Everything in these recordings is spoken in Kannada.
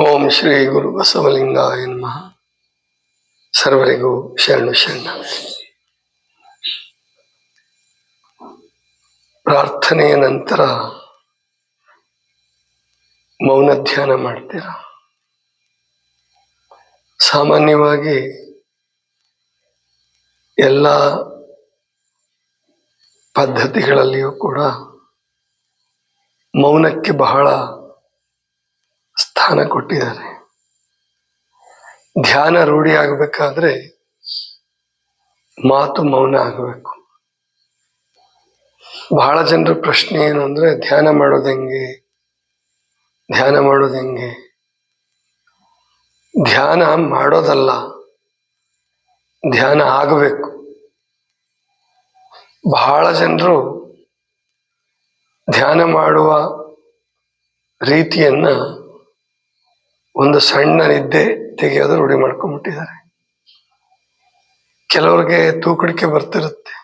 ಓಂ ಶ್ರೀ ಗುರು ಬಸವಲಿಂಗಾಯ ನಮಃ. ಸರ್ವರಿಗೂ ಶರಣು ಶರಣ. ಪ್ರಾರ್ಥನೆಯ ನಂತರ ಮೌನ ಧ್ಯಾನ ಮಾಡ್ತೀರ? ಸಾಮಾನ್ಯವಾಗಿ ಎಲ್ಲ ಪದ್ಧತಿಗಳಲ್ಲಿಯೂ ಕೂಡ ಮೌನಕ್ಕೆ ಬಹಳ ಸ್ಥಾನ ಕೊಟ್ಟಿದ್ದಾರೆ ಧ್ಯಾನ ರೂಢಿ ಆಗಬೇಕಾದ್ರೆ ಮಾತು ಮೌನ ಆಗಬೇಕು. ಬಹಳ ಜನರ ಪ್ರಶ್ನೆ ಏನು ಅಂದ್ರೆ, ಧ್ಯಾನ ಮಾಡೋದು ಹೆಂಗೆ? ಧ್ಯಾನ ಮಾಡೋದು ಹೆಂಗೆ? ಧ್ಯಾನ ಮಾಡೋದಲ್ಲ, ಧ್ಯಾನ ಆಗಬೇಕು. ಬಹಳ ಜನರು ಧ್ಯಾನ ಮಾಡುವ ರೀತಿಯನ್ನ ಒಂದು ಸಣ್ಣ ನಿದ್ದೆ ತೆಗೆಯೋದು ರೂಢಿ ಮಾಡ್ಕೊಂಡ್ಬಿಟ್ಟಿದ್ದಾರೆ ಕೆಲವ್ರಿಗೆ ತೂಕಡಿಕೆ ಬರ್ತಿರುತ್ತೆ.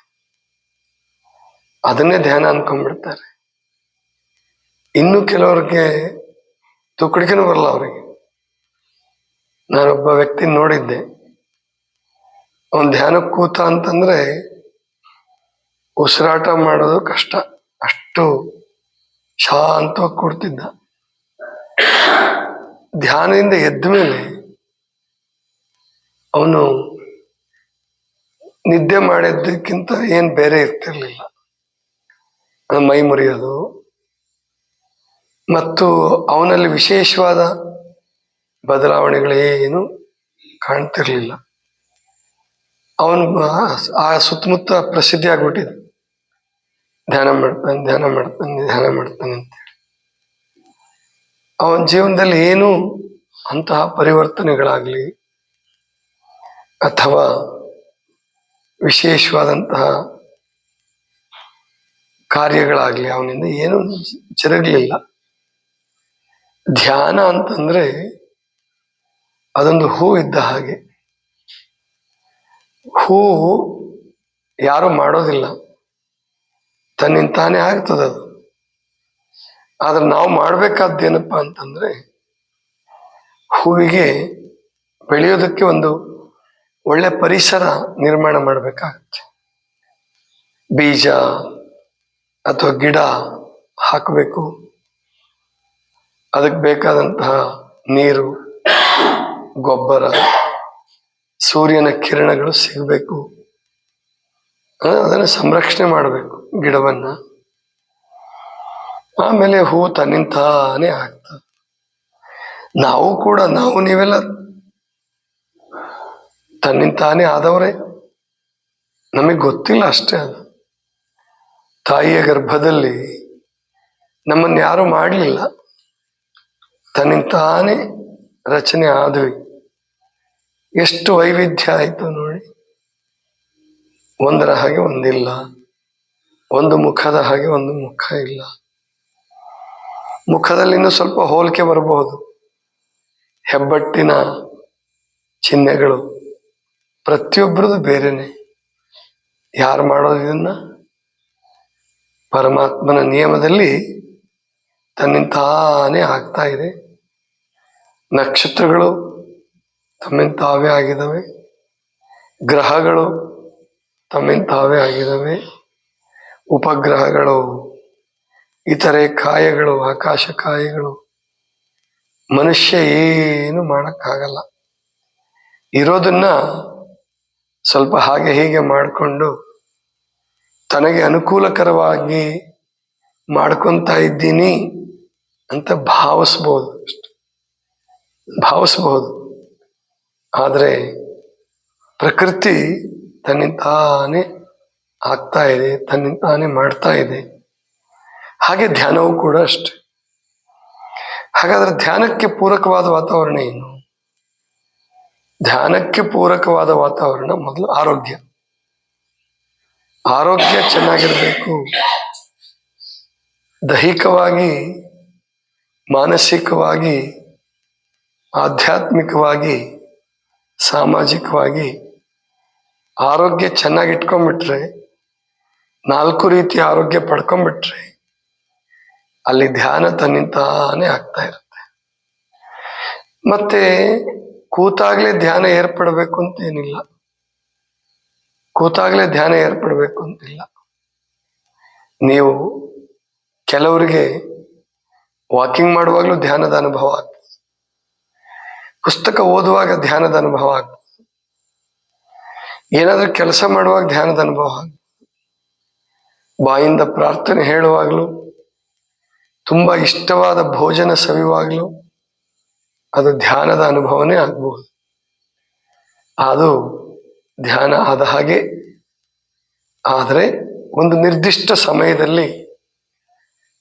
ಅದನ್ನೇ ಧ್ಯಾನ ಅನ್ಕೊಂಡ್ಬಿಡ್ತಾರೆ. ಇನ್ನು ಕೆಲವ್ರಿಗೆ ತೂಕಡಿಕೆನೂ ಬರಲ್ಲ ಅವರಿಗೆ. ನಾನೊಬ್ಬ ವ್ಯಕ್ತಿ ನೋಡಿದ್ದೆ. ಅವನ್ ಧ್ಯಾನ ಕೂತ ಅಂತಂದ್ರೆ ಉಸಿರಾಟ ಮಾಡೋದು ಕಷ್ಟ. ಅಷ್ಟು ಶಾಂತವಾಗಿ ಕೂಡ್ತಿದ್ದ. ಧ್ಯಾನದಿಂದ ಎದ್ದ ಮೇಲೆ ಅವನು ನಿದ್ದೆ ಮಾಡಿದ್ದಕ್ಕಿಂತ ಏನ್ ಬೇರೆ ಇರ್ತಿರ್ಲಿಲ್ಲ. ಮೈ ಮುರಿಯೋದು. ಮತ್ತು ಅವನಲ್ಲಿ ವಿಶೇಷವಾದ ಬದಲಾವಣೆಗಳೇನು ಕಾಣ್ತಿರ್ಲಿಲ್ಲ. ಅವನು ಆ ಸುತ್ತಮುತ್ತ ಪ್ರಸಿದ್ಧಿ ಆಗ್ಬಿಟ್ಟಿದೆ ಧ್ಯಾನ ಮಾಡ್ತಾನೆ ಧ್ಯಾನ ಮಾಡ್ತಾನೆ ಧ್ಯಾನ ಮಾಡ್ತಾನೆ ಅಂತೇಳಿ ಅವನ ಜೀವನದಲ್ಲಿ ಏನು ಅಂತಹ ಪರಿವರ್ತನೆಗಳಾಗ್ಲಿ ಅಥವಾ ವಿಶೇಷವಾದಂತಹ ಕಾರ್ಯಗಳಾಗಲಿ ಅವನಿಂದ ಏನು ಜರಗಲಿಲ್ಲ. ಧ್ಯಾನ ಅಂತಂದ್ರೆ ಅದೊಂದು ಹೂ ಇದ್ದ ಹಾಗೆ. ಹೂ ಯಾರು ಮಾಡೋದಿಲ್ಲ. ತನ್ನಿಂತಾನೇ ಆಗ್ತದದು. ಆದ್ರೆ ನಾವು ಮಾಡಬೇಕಾದ್ದೇನಪ್ಪ ಅಂತಂದ್ರೆ ಹೂವಿಗೆ ಬೆಳೆಯೋದಕ್ಕೆ ಒಂದು ಒಳ್ಳೆ ಪರಿಸರ ನಿರ್ಮಾಣ ಮಾಡಬೇಕಾಗತ್ತೆ. ಬೀಜ ಅಥವಾ ಗಿಡ ಹಾಕಬೇಕು. ಅದಕ್ಕೆ ಬೇಕಾದಂತಹ ನೀರು, ಗೊಬ್ಬರ, ಸೂರ್ಯನ ಕಿರಣಗಳು ಸಿಗಬೇಕು. ಅದನ್ನು ಸಂರಕ್ಷಣೆ ಮಾಡಬೇಕು ಗಿಡವನ್ನ. ಆಮೇಲೆ ಹೂ ತನ್ನಿಂತಾನೆ ಆಗ್ತದೆ ನಾವು ಕೂಡ ನಾವು ನೀವೆಲ್ಲ ತನ್ನಿಂತಾನೇ ಆದವರೇ? ನಮಗೆ ಗೊತ್ತಿಲ್ಲ ಅಷ್ಟೇ ಅದು. ತಾಯಿಯ ಗರ್ಭದಲ್ಲಿ ನಮ್ಮನ್ನು ಯಾರು ಮಾಡಲಿಲ್ಲ. ತನ್ನಿಂತಾನೇ ರಚನೆ ಆದ್ವಿ. ಎಷ್ಟು ವೈವಿಧ್ಯ ಆಯಿತು ನೋಡಿ. ಒಂದರ ಹಾಗೆ ಒಂದಿಲ್ಲ. ಒಂದು ಮುಖದ ಹಾಗೆ ಒಂದು ಮುಖ ಇಲ್ಲ. ಮುಖದಲ್ಲಿ ಇನ್ನೂ ಸ್ವಲ್ಪ ಹೋಲಿಕೆ ಬರಬಹುದು. ಹೆಬ್ಬಟ್ಟಿನ ಚಿಹ್ನೆಗಳು ಪ್ರತಿಯೊಬ್ಬರದು ಬೇರೆನೆ. ಯಾರು ಮಾಡೋದು ಇದನ್ನ? ಪರಮಾತ್ಮನ ನಿಯಮದಲ್ಲಿ ತನ್ನಿಂತಾನೇ ಆಗ್ತಾ ಇದೆ. ನಕ್ಷತ್ರಗಳು ತಮ್ಮಿಂದ ತಾವೇ ಆಗಿದ್ದಾವೆ. ಗ್ರಹಗಳು ತಮ್ಮಿಂದ ತಾವೇ ಆಗಿದ್ದಾವೆ. ಉಪಗ್ರಹಗಳು ಇತರೆ ಕಾಯಗಳು, ಆಕಾಶ ಕಾಯಗಳು, ಮನುಷ್ಯ ಏನು ಮಾಡೋಕ್ಕಾಗಲ್ಲ. ಇರೋದನ್ನ ಸ್ವಲ್ಪ ಹಾಗೆ ಹೀಗೆ ಮಾಡಿಕೊಂಡು ತನಗೆ ಅನುಕೂಲಕರವಾಗಿ ಮಾಡ್ಕೊಂತ ಇದ್ದೀನಿ ಅಂತ ಭಾವಿಸ್ಬೋದು ಅಷ್ಟು. ಭಾವಿಸ್ಬಹುದು ಆದರೆ ಪ್ರಕೃತಿ ತನ್ನಿಂತಾನೇ ಆಗ್ತಾ ಇದೆ ತನ್ನಿಂತಾನೇ ಮಾಡ್ತಾ ಇದೆ. ಹಾಗೆ ಧ್ಯಾನವೂ ಕೂಡ ಅಷ್ಟೆ ಹಾಗಾದ್ರೆ ಧ್ಯಾನಕ್ಕೆ ಪೂರಕವಾದ ವಾತಾವರಣ ಏನು ಧ್ಯಾನಕ್ಕೆ ಪೂರಕವಾದ ವಾತಾವರಣ ಮೊದಲು ಆರೋಗ್ಯ ಆರೋಗ್ಯ ಚೆನ್ನಾಗಿರ್ಬೇಕು ದೈಹಿಕವಾಗಿ ಮಾನಸಿಕವಾಗಿ ಆಧ್ಯಾತ್ಮಿಕವಾಗಿ ಸಾಮಾಜಿಕವಾಗಿ ಆರೋಗ್ಯ ಚೆನ್ನಾಗಿ ಇಟ್ಕೊಂಡ್ಬಿಟ್ರೆ ನಾಲ್ಕು ರೀತಿಯ ಆರೋಗ್ಯ ಮತ್ತೆ ಕೂತಾಗ್ಲೇ ಧ್ಯಾನ ಏರ್ಪಡಬೇಕು ಅಂತ ಏನಿಲ್ಲ. ಕೂತಾಗ್ಲೇ ಧ್ಯಾನ ಏರ್ಪಡಬೇಕು ಅಂತಿಲ್ಲ. ನೀವು ಕೆಲವರಿಗೆ ವಾಕಿಂಗ್ ಮಾಡುವಾಗಲೂ ಧ್ಯಾನದ ಅನುಭವ ಆಗ್ತದೆ. ಪುಸ್ತಕ ಓದುವಾಗ ಧ್ಯಾನದ ಅನುಭವ ಆಗ್ತದೆ. ಏನಾದ್ರೂ ಕೆಲಸ ಮಾಡುವಾಗ ಧ್ಯಾನದ ಅನುಭವ ಆಗ್ತದೆ. ಬಾಯಿಂದ ಪ್ರಾರ್ಥನೆ ಹೇಳುವಾಗಲೂ ತುಂಬಾ ಇಷ್ಟವಾದ ಭೋಜನ ಸವಿವಾಗಲೂ ಅದು ಧ್ಯಾನದ ಅನುಭವನೇ ಆಗಬಹುದು. ಅದು ಧ್ಯಾನ ಆದ ಹಾಗೆ ಆದರೆ ಒಂದು ನಿರ್ದಿಷ್ಟ ಸಮಯದಲ್ಲಿ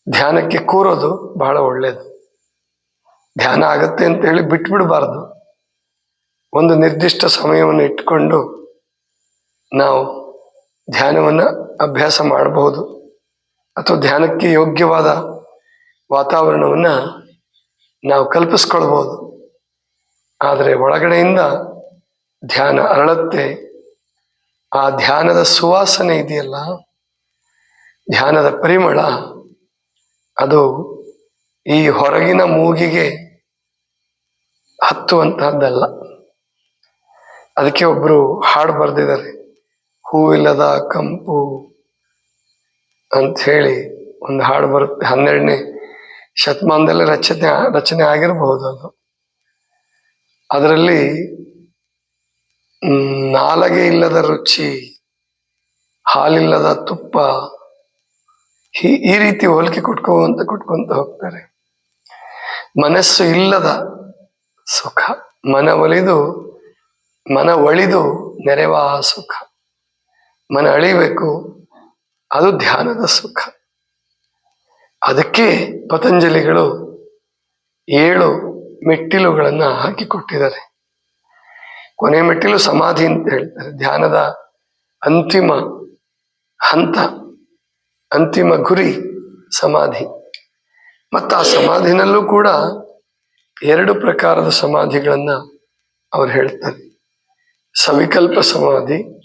ಧ್ಯಾನಕ್ಕೆ ಕೂರೋದು ಬಹಳ ಒಳ್ಳೆಯದು ಧ್ಯಾನ ಆಗತ್ತೆ ಅಂತ ಹೇಳಿ ಬಿಟ್ಬಿಡಬಾರ್ದು. ಒಂದು ನಿರ್ದಿಷ್ಟ ಸಮಯವನ್ನು ಇಟ್ಕೊಂಡು ನಾವು ಧ್ಯಾನವನ್ನು ಅಭ್ಯಾಸ ಮಾಡಬಹುದು. ಅಥವಾ ಧ್ಯಾನಕ್ಕೆ ಯೋಗ್ಯವಾದ ವಾತಾವರಣವನ್ನು ನಾವು ಕಲ್ಪಿಸ್ಕೊಳ್ಬೋದು. ಆದರೆ ಒಳಗಡೆಯಿಂದ ಧ್ಯಾನ ಅರಳತ್ತೆ. ಆ ಧ್ಯಾನದ ಸುವಾಸನೆ ಇದೆಯಲ್ಲ, ಧ್ಯಾನದ ಪರಿಮಳ, ಅದು ಈ ಹೊರಗಿನ ಮೂಗಿಗೆ ಹತ್ತುವಂತಹದ್ದಲ್ಲ. ಅದಕ್ಕೆ ಒಬ್ರು ಹಾಡು ಬರೆದಿದ್ದಾರೆ, ಹೂವಿಲ್ಲದ ಕಂಪು ಅಂತ ಹೇಳಿ ಒಂದು ಹಾಡು ಬರುತ್ತೆ ಹನ್ನೆರಡನೇ ಶತಮಾನದಲ್ಲಿ ರಚನೆ ರಚನೆ ಆಗಿರಬಹುದು ಅದು. ಅದರಲ್ಲಿ ನಾಲಗೆ ಇಲ್ಲದ ರುಚಿ, ಹಾಲಿಲ್ಲದ ತುಪ್ಪ ಈ- ಈ ರೀತಿ ಹೋಲಿಕೆ ಕೊಟ್ಕೊಂತ ಕೊಟ್ಕೊಂತ ಹೋಗ್ತಾರೆ. ಮನಸ್ಸು ಇಲ್ಲದ ಸುಖ, ಮನ ಒಲಿದು, ಮನ ಒಳಿದು ನೆರೆವ ಸುಖ. ಮನ ಅಳಿಬೇಕು, ಅದು ಧ್ಯಾನದ ಸುಖ. ಅದಕ್ಕೆ ಪತಂಜಲಿಗಳು ಏಳು ಮೆಟ್ಟಿಲುಗಳನ್ನು ಹಾಕಿಕೊಟ್ಟಿದ್ದಾರೆ. ಕೊನೆ ಮೆಟ್ಟಿಲು ಸಮಾಧಿ ಅಂತ ಹೇಳ್ತಾರೆ. ಧ್ಯಾನದ ಅಂತಿಮ ಹಂತ, ಅಂತಿಮ ಗುರಿ ಸಮಾಧಿ. ಮತ್ತು ಆ ಸಮಾಧಿನಲ್ಲೂ ಕೂಡ ಎರಡು ಪ್ರಕಾರದ ಸಮಾಧಿಗಳನ್ನು ಅವ್ರು ಹೇಳ್ತಾರೆ. ಸವಿಕಲ್ಪ ಸಮಾಧಿ,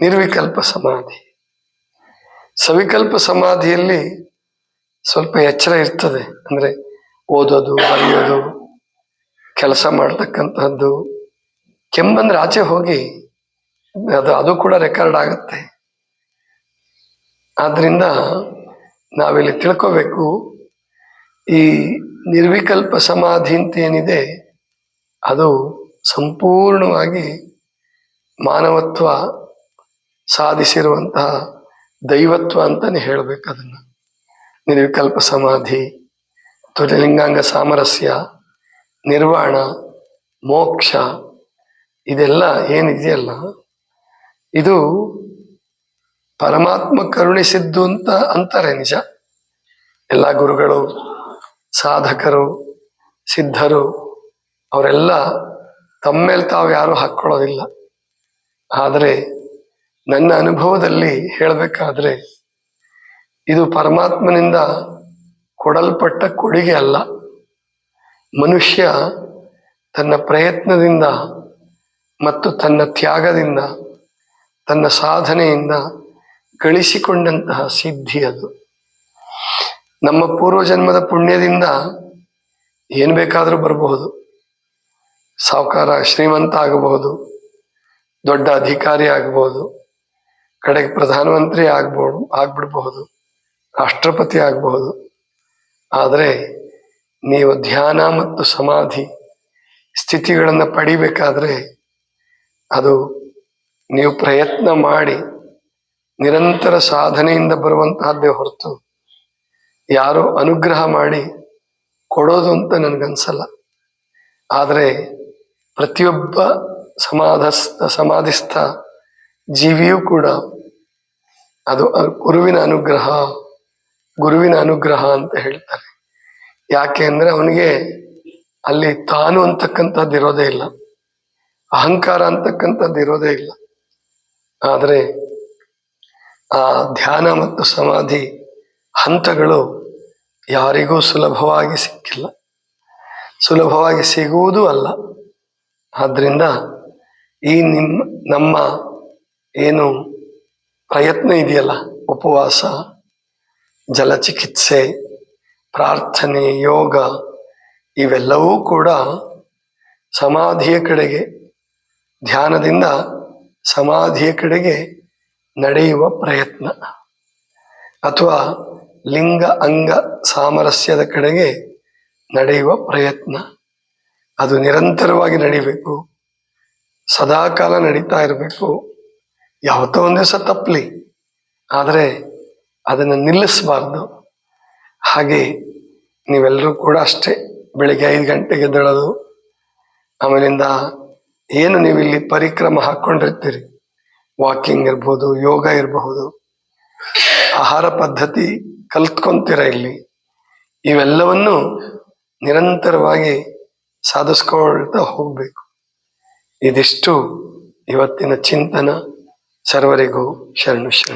ನಿರ್ವಿಕಲ್ಪ ಸಮಾಧಿ. ಸವಿಕಲ್ಪ ಸಮಾಧಿಯಲ್ಲಿ ಸ್ವಲ್ಪ ಎಚ್ಚರ ಇರ್ತದೆ. ಅಂದ್ರೆ ಓದೋದು, ಬರೆಯೋದು, ಕೆಲಸ ಮಾಡತಕ್ಕಂತಹದ್ದು. ಕೆಮ್ಮಂದ್ರೆ ಆಚೆ ಹೋಗಿ ಅದು ಅದು ಕೂಡ ರೆಕಾರ್ಡ್ ಆಗುತ್ತೆ. ಆದ್ರಿಂದ ನಾವಿಲ್ಲಿ ತಿಳ್ಕೋಬೇಕು. ಈ ನಿರ್ವಿಕಲ್ಪ ಸಮಾಧಿ ಅಂತ ಏನಿದೆ, ಅದು ಸಂಪೂರ್ಣವಾಗಿ ಮಾನವತ್ವ ಸಾಧಿಸಿರುವಂತಹ ದೈವತ್ವ ಅಂತಲೇ ಹೇಳಬೇಕು ಅದನ್ನ. ನಿರ್ವಿಕಲ್ಪ ಸಮಾಧಿ ಅಥವಾ ಲಿಂಗಾಂಗ ಸಾಮರಸ್ಯ ನಿರ್ವಾಣ ಮೋಕ್ಷ ಇದೆಲ್ಲ ಏನಿದೆಯಲ್ಲ? ಇದು ಪರಮಾತ್ಮ ಕರುಣಿಸಿದ್ದು ಅಂತ ಅಂತಾರೆ ನಿಜ. ಎಲ್ಲ ಗುರುಗಳು, ಸಾಧಕರು, ಸಿದ್ಧರು, ಅವರೆಲ್ಲ ತಮ್ಮೇಲೆ ತಾವು ಯಾರು ಹಾಕ್ಕೊಳ್ಳೋದಿಲ್ಲ. ಆದರೆ ನನ್ನ ಅನುಭವದಲ್ಲಿ ಹೇಳಬೇಕಾದ್ರೆ ಇದು ಪರಮಾತ್ಮನಿಂದ ಕೊಡಲ್ಪಟ್ಟ ಕೊಡುಗೆ ಅಲ್ಲ. ಮನುಷ್ಯ ತನ್ನ ಪ್ರಯತ್ನದಿಂದ ಮತ್ತು ತನ್ನ ತ್ಯಾಗದಿಂದ, ತನ್ನ ಸಾಧನೆಯಿಂದ ಗಳಿಸಿಕೊಂಡಂತಹ ಸಿದ್ಧಿ ಅದು. ನಮ್ಮ ಪೂರ್ವಜನ್ಮದ ಪುಣ್ಯದಿಂದ ಏನು ಬೇಕಾದರೂ ಬರಬಹುದು. ಸಾವುಕಾರ ಶ್ರೀಮಂತ ಆಗಬಹುದು, ದೊಡ್ಡ ಅಧಿಕಾರಿ ಆಗಬಹುದು, ಕಡೆಗೆ ಪ್ರಧಾನಮಂತ್ರಿ ಆಗ್ಬೋದು ಆಗ್ಬಿಡ್ಬಹುದು. ರಾಷ್ಟ್ರಪತಿ ಆಗಬಹುದು. ಆದರೆ ನೀವು ಧ್ಯಾನ ಮತ್ತು ಸಮಾಧಿ ಸ್ಥಿತಿಗಳನ್ನು ಪಡಿಬೇಕಾದ್ರೆ ಅದು ನೀವು ಪ್ರಯತ್ನ ಮಾಡಿ ನಿರಂತರ ಸಾಧನೆಯಿಂದ ಬರುವಂತಹದ್ದೇ ಹೊರತು ಯಾರೋ ಅನುಗ್ರಹ ಮಾಡಿ ಕೊಡೋದು ಅಂತ ನನಗನ್ಸಲ್ಲ. ಆದರೆ ಪ್ರತಿಯೊಬ್ಬ ಸಮಾಧಸ್ಥ, ಸಮಾಧಿಸ್ಥ ಜೀವಿಯೂ ಕೂಡ ಅದು ಗುರುವಿನ ಅನುಗ್ರಹ ಗುರುವಿನ ಅನುಗ್ರಹ ಅಂತ ಹೇಳ್ತಾರೆ. ಯಾಕೆ ಅಂದ್ರೆ ಅವನಿಗೆ ಅಲ್ಲಿ ತಾನು ಅಂತಕ್ಕಂಥದ್ದು ಇರೋದೇ ಇಲ್ಲ. ಅಹಂಕಾರ ಅಂತಕ್ಕಂಥದ್ದು ಇರೋದೇ ಇಲ್ಲ. ಆದರೆ ಆ ಧ್ಯಾನ ಮತ್ತು ಸಮಾಧಿ ಹಂತಗಳು ಯಾರಿಗೂ ಸುಲಭವಾಗಿ ಸಿಕ್ಕಿಲ್ಲ. ಸುಲಭವಾಗಿ ಸಿಗುವುದೂ ಅಲ್ಲ. ಆದ್ದರಿಂದ ಈ ನಿಮ್ಮ, ನಮ್ಮ ಏನು ಪ್ರಯತ್ನ ಇದೆಯಲ್ಲ, ಉಪವಾಸ ಜಲಚಿಕಿತ್ಸೆ, ಪ್ರಾರ್ಥನೆ, ಯೋಗ ಇವೆಲ್ಲವೂ ಕೂಡ ಸಮಾಧಿಯ ಕಡೆಗೆ, ಧ್ಯಾನದಿಂದ ಸಮಾಧಿಯ ಕಡೆಗೆ ನಡೆಯುವ ಪ್ರಯತ್ನ. ಅಥವಾ ಲಿಂಗ, ಅಂಗ ಸಾಮರಸ್ಯದ ಕಡೆಗೆ ನಡೆಯುವ ಪ್ರಯತ್ನ. ಅದು ನಿರಂತರವಾಗಿ ನಡಿಬೇಕು. ಸದಾಕಾಲ ನಡೀತಾ ಇರಬೇಕು. ಯಾವತ್ತೋ ಒಂದು ದಿವಸ ತಪ್ಪಲಿ. ಆದರೆ ಅದನ್ನು ನಿಲ್ಲಿಸಬಾರ್ದು. ಹಾಗೆ ನೀವೆಲ್ಲರೂ ಕೂಡ ಅಷ್ಟೇ ಬೆಳಿಗ್ಗೆ ಐದು ಗಂಟೆಗೆ ಎದ್ದೇಳೋದು ಆಮೇಲಿಂದ ಏನು ನೀವು ಇಲ್ಲಿ ಪರಿಕ್ರಮ ಹಾಕ್ಕೊಂಡಿರ್ತೀರಿ? ವಾಕಿಂಗ್ ಇರ್ಬೋದು, ಯೋಗ ಇರಬಹುದು ಆಹಾರ ಪದ್ಧತಿ ಕಲ್ತ್ಕೊಂತೀರ ಇಲ್ಲಿ? ಇವೆಲ್ಲವನ್ನು ನಿರಂತರವಾಗಿ ಸಾಧಿಸ್ಕೊಳ್ತಾ ಹೋಗಬೇಕು. ಇದಿಷ್ಟು ಇವತ್ತಿನ ಚಿಂತನ. ಸರ್ವರಿಗೂ ಶರಣು ಶರಣ.